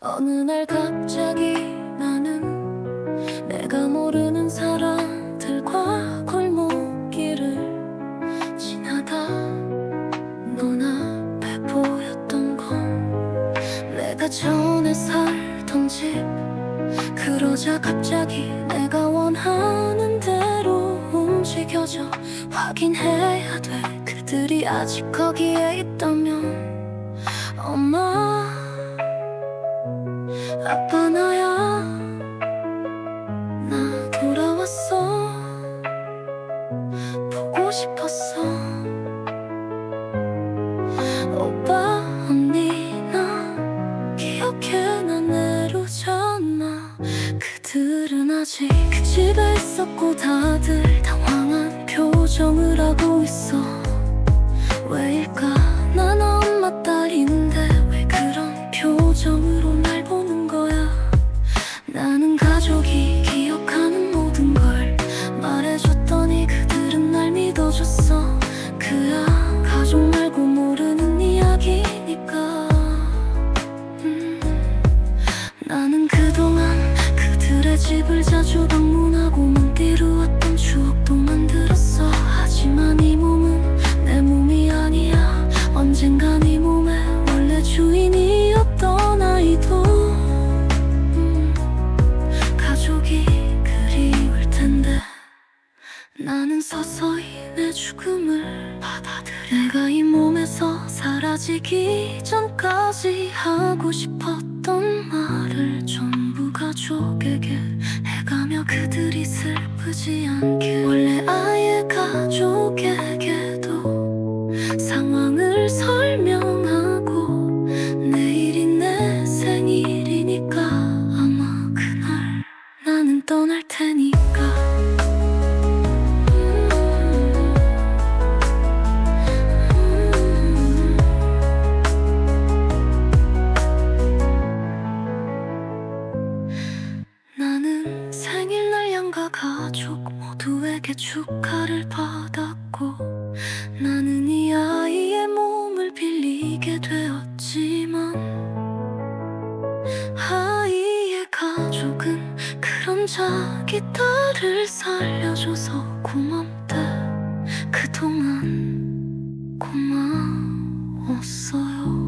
어느 날 갑자기 나는 내가 모르는 사람들과 골목길을 지나다 넌 앞에 보였던 건 내가 전에 살던 집. 그러자 갑자기 내가 원하는 대로 움직여져 확인해야 돼. 그들이 아직 거기에 있던 보고 싶었어. 오빠 언니 나 기억해 나 내려잖아 그들은 아직 그 집에 있었고 다들 당황한 표정을 하고 있어 집을 자주 방문하고 문 뒤로왔던 추억도 만들었어. 하지만 이 몸은 내 몸이 아니야. 언젠간 이 몸의 원래 주인이었던 아이도. 음, 가족이 그리울 텐데 나는 서서히 내 죽음을 받아들여. 내가 이 몸에서 사라지기 전까지 하고 싶었던 슬프지 않게. 원래 아예 가족에게 친구와 가족 모두에게 축하를 받았고 나는 이 아이의 몸을 빌리게 되었지만 아이의 가족은 그런 자기 딸을 살려줘서 고맙대. 그동안 고마웠어요.